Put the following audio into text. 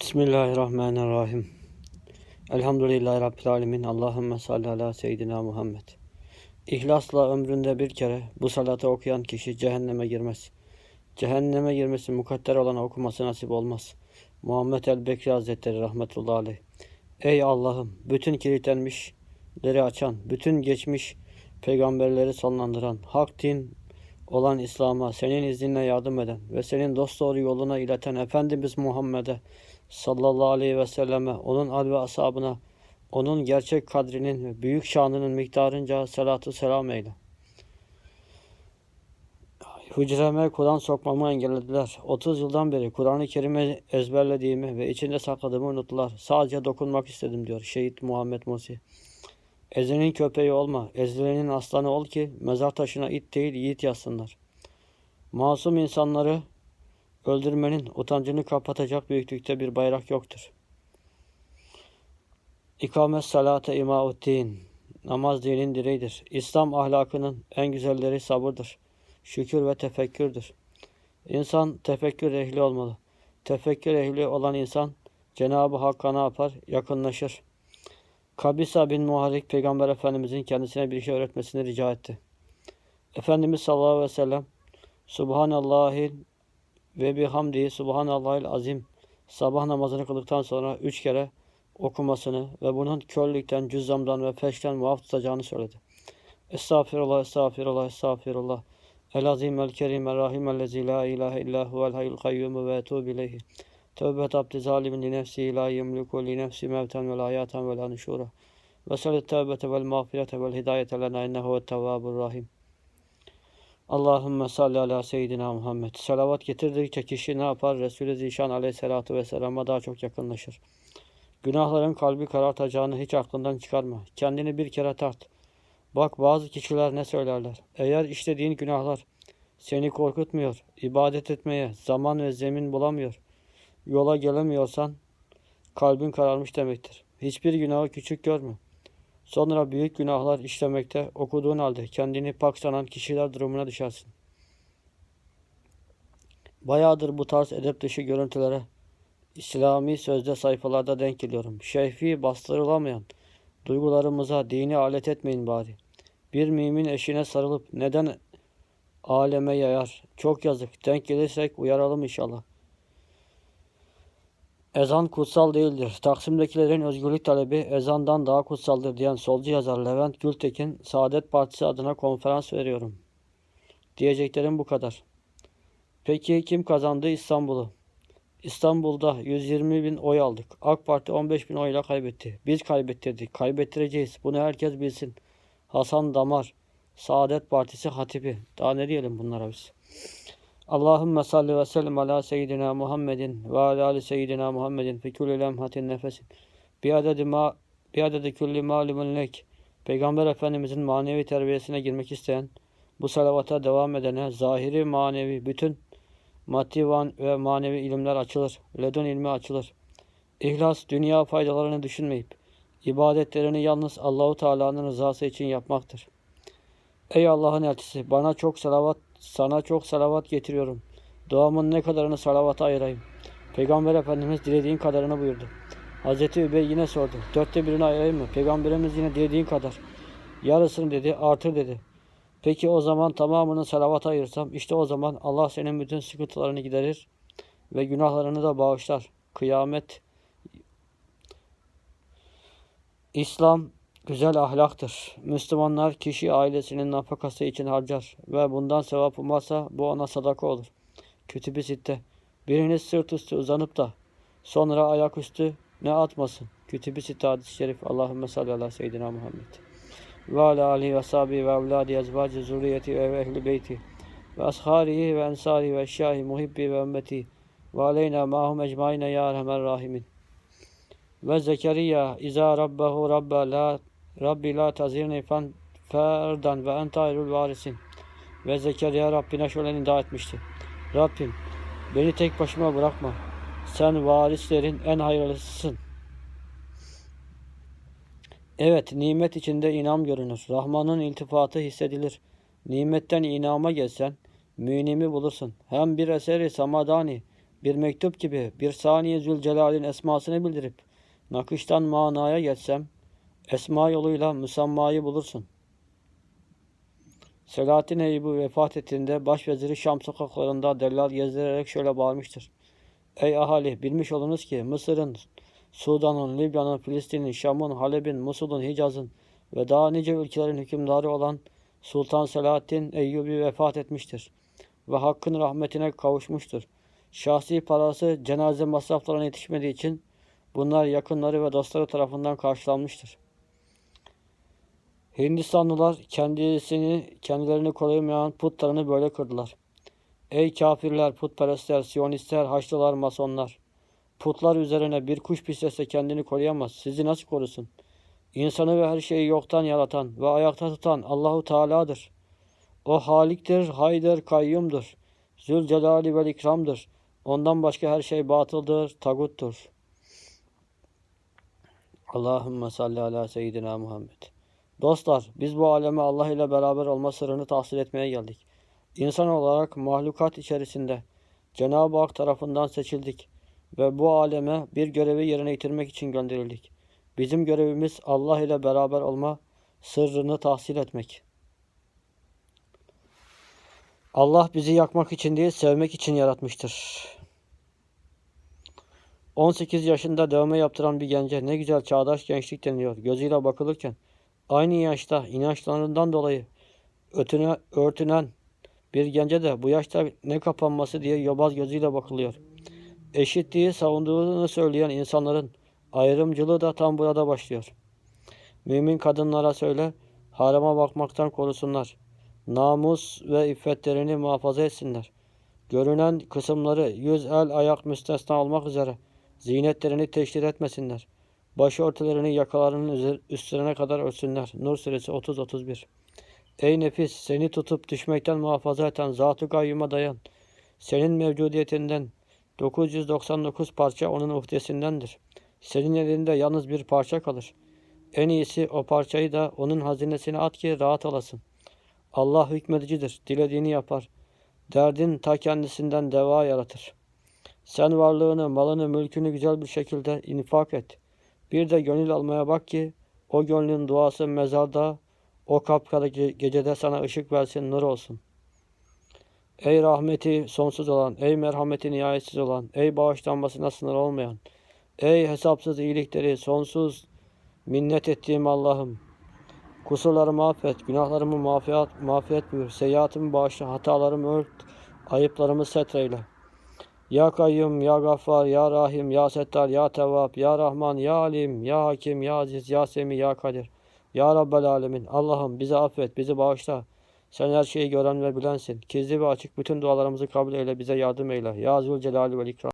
Bismillahirrahmanirrahim. Elhamdülillahi Rabbil Alemin. Allahümme salli ala seyyidina Muhammed. İhlasla ömründe bir kere bu salatı okuyan kişi cehenneme girmez. Cehenneme girmesi mukadder olan okuması nasip olmaz. Muhammed el-Bekri Hazretleri rahmetullahi aleyh. Ey Allah'ım bütün kilitlenmişleri açan, bütün geçmiş peygamberleri sonlandıran, hak din olan İslam'a senin izninle yardım eden ve senin dosdoğru yoluna ileten Efendimiz Muhammed'e sallallahu aleyhi ve selleme, onun al ve ashabına, onun gerçek kadrinin ve büyük şanının miktarınca salatu selam eyle. Hücreme Kur'an sokmamı engellediler. 30 yıldan beri Kur'an-ı Kerim'i ezberlediğimi ve içinde sakladığımı unuttular. Sadece dokunmak istedim diyor Şehit Muhammed Musi. Ezenin köpeği olma, ezilenin aslanı ol ki mezar taşına it değil yiğit yazsınlar. Masum insanları öldürmenin utancını kapatacak büyüklükte bir bayrak yoktur. İkamet salate imauddin. Namaz dinin direğidir. İslam ahlakının en güzelleri sabırdır. Şükür ve tefekkürdür. İnsan tefekkür ehli olmalı. Tefekkür ehli olan insan Cenab-ı Hakk'a ne yapar? Yakınlaşır. Kabisa bin Muharrik Peygamber Efendimizin kendisine bir şey öğretmesini rica etti. Efendimiz sallallahu aleyhi ve sellem Subhanallahil ve bihamdi Subhanallahil azim sabah namazını kıldıktan sonra üç kere okumasını ve bunun körlükten, cüzzamdan ve feşten muaf tutacağını söyledi. Estağfirullah, estağfirullah, estağfirullah. El azim, el kerim, el rahim, ellezi la ilahe illa huvel hayyul kayyumu ve etubu ileyhi. Tevbet abdi zalimin li nefsi la yemliku li nefsi mevten ve la hayaten ve la nüşura. Ve salit tevbete vel mağfirete vel hidayete lena innehu ve tevvabur rahim. Allahümme salli ala seyyidina Muhammed. Salavat getirdikçe kişi ne yapar? Resulü Zişan aleyhissalatu vesselama daha çok yakınlaşır. Günahların kalbi karartacağını hiç aklından çıkarma. Kendini bir kere tart. Bak bazı kişiler ne söylerler. Eğer işlediğin günahlar seni korkutmuyor, ibadet etmeye zaman ve zemin bulamıyor, yola gelemiyorsan kalbin kararmış demektir. Hiçbir günahı küçük görme. Sonra büyük günahlar işlemekte okuduğun halde kendini pak sanan kişiler durumuna düşersin. Bayağıdır bu tarz edep dışı görüntülere İslami sözde sayfalarda denk geliyorum. Şehfi bastırılamayan duygularımıza dini alet etmeyin bari. Bir mümin eşine sarılıp neden aleme yayar? Çok yazık. Denk gelirsek uyaralım inşallah. Ezan kutsal değildir. Taksim'dekilerin özgürlük talebi ezandan daha kutsaldır diyen solcu yazar Levent Gültekin, Saadet Partisi adına konferans veriyorum. Diyeceklerim bu kadar. Peki kim kazandı İstanbul'u? İstanbul'da 120 bin oy aldık. AK Parti 15 bin oyla kaybetti. Biz kaybettirdik. Kaybettireceğiz. Bunu herkes bilsin. Hasan Damar, Saadet Partisi hatibi. Daha ne diyelim bunlara biz? Allahümme salli ve sellem ala seyyidina Muhammedin ve ala ali seyyidina Muhammedin fi kulli lemhatin nefesin. Bir adedi ma bir adedi külli malumun lek. Peygamber Efendimizin manevi terbiyesine girmek isteyen, bu salavata devam edene zahiri manevi bütün maddi ve manevi ilimler açılır. Ledun ilmi açılır. İhlas dünya faydalarını düşünmeyip ibadetlerini yalnız Allahu Teala'nın rızası için yapmaktır. Ey Allah'ın elçisi bana çok salavat sana çok salavat getiriyorum. Duamın ne kadarını salavata ayırayım. Peygamber Efendimiz dilediğin kadarını buyurdu. Hazreti Übey yine sordu. Dörtte birini ayırayım mı? Peygamberimiz yine dilediğin kadar. Yarısını dedi, artır dedi. Peki o zaman tamamını salavata ayırsam işte o zaman Allah senin bütün sıkıntılarını giderir ve günahlarını da bağışlar. Kıyamet İslam güzel ahlaktır. Müslümanlar kişi ailesinin nafakası için harcar ve bundan sevap umarsa bu ona sadaka olur. Kütüb-i Sitte Biriniz sırt üstü uzanıp da sonra ayaküstü ne atmasın. Kütüb-i Sitte hadis-i şerif. Allahümme salli ala seyyidina Muhammed. Ve ala alihi ve sahibi ve evladi ezvacı zurriyeti ve ehli beyti ve asharihi ve ensari ve şahi muhibbi ve ümmeti ve aleyna mahum ecmaine ya rahimin. Ve Zekeriya iza rabbahu rabba la Rabbi la tazirni ferdan ve ente ayrul varisin. Ve Zekeriya Rabbine şöyle nida etmişti. Rabbim beni tek başıma bırakma. Sen varislerin en hayırlısısın. Evet, nimet içinde inam görünür. Rahman'ın iltifatı hissedilir. Nimetten inama gelsen, münimi bulursun. Hem bir eseri samadani, bir mektup gibi bir saniye Zülcelal'in esmasını bildirip nakıştan manaya geçsem esma yoluyla müsammayı bulursun. Selahattin Eyyubi vefat ettiğinde başveziri Şam sokaklarında dellal gezdirerek şöyle bağırmıştır. Ey ahali bilmiş olunuz ki Mısır'ın, Sudan'ın, Libya'nın, Filistin'in, Şam'ın, Halep'in, Musul'un, Hicaz'ın ve daha nice ülkelerin hükümdarı olan Sultan Selahaddin Eyyubi vefat etmiştir ve Hakk'ın rahmetine kavuşmuştur. Şahsi parası cenaze masraflarına yetişmediği için bunlar yakınları ve dostları tarafından karşılanmıştır. Hindistanlılar kendisini kendilerini koruyamayan putlarını böyle kırdılar. Ey kafirler, putperestler, siyonistler, haçlılar, masonlar. Putlar üzerine bir kuş pislese kendini koruyamaz. Sizi nasıl korusun? İnsanı ve her şeyi yoktan yaratan ve ayakta tutan Allahu Teala'dır. O haliktir, haydır, kayyumdur. Zülcelali ve ikramdır. Ondan başka her şey batıldır, taguttur. Allahümme salli ala seyyidina Muhammed. Dostlar, biz bu aleme Allah ile beraber olma sırrını tahsil etmeye geldik. İnsan olarak mahlukat içerisinde Cenab-ı Hak tarafından seçildik ve bu aleme bir görevi yerine getirmek için gönderildik. Bizim görevimiz Allah ile beraber olma sırrını tahsil etmek. Allah bizi yakmak için değil, sevmek için yaratmıştır. 18 yaşında dövme yaptıran bir gence ne güzel çağdaş gençlik deniliyor. Gözüyle bakılırken aynı yaşta inançlarından dolayı ötüne, örtünen bir gence de bu yaşta ne kapanması diye yobaz gözüyle bakılıyor. Eşitliği savunduğunu söyleyen insanların ayrımcılığı da tam burada başlıyor. Mümin kadınlara söyle, harama bakmaktan korusunlar. Namus ve iffetlerini muhafaza etsinler. Görünen kısımları yüz, el, ayak müstesna olmak üzere zinetlerini teşhir etmesinler. Başörtülerini yakalarının üstlerine kadar örtsünler. Nur suresi 30-31 Ey nefis seni tutup düşmekten muhafaza eden Zat-ı Gayyum'a dayan. Senin mevcudiyetinden 999 parça onun uhdesindendir. Senin elinde yalnız bir parça kalır. En iyisi o parçayı da onun hazinesine at ki rahat olasın. Allah hükmedicidir. Dilediğini yapar. Derdin ta kendisinden deva yaratır. Sen varlığını, malını, mülkünü güzel bir şekilde infak et. Bir de gönül almaya bak ki o gönlün duası mezarda, o kapkara gecede sana ışık versin, nur olsun. Ey rahmeti sonsuz olan, ey merhameti nihayetsiz olan, ey bağışlanmasına sınır olmayan, ey hesapsız iyilikleri sonsuz minnet ettiğim Allah'ım. Kusurlarımı affet, günahlarımı mağfiret, mağfiret buyur, seyyiatımı bağışla, hatalarımı ört, ayıplarımı setreyle. Ya Kayyum, Ya Gaffar, Ya Rahim, Ya Settar, Ya Tevvab, Ya Rahman, Ya Alim, Ya Hakim, Ya Aziz, Ya Semi, Ya Kadir. Ya Rabbel Alemin. Allah'ım bizi affet, bizi bağışla. Sen her şeyi gören ve bilensin. Gizli ve açık bütün dualarımızı kabul eyle, bize yardım eyle. Ya Zülcelali ve İkram.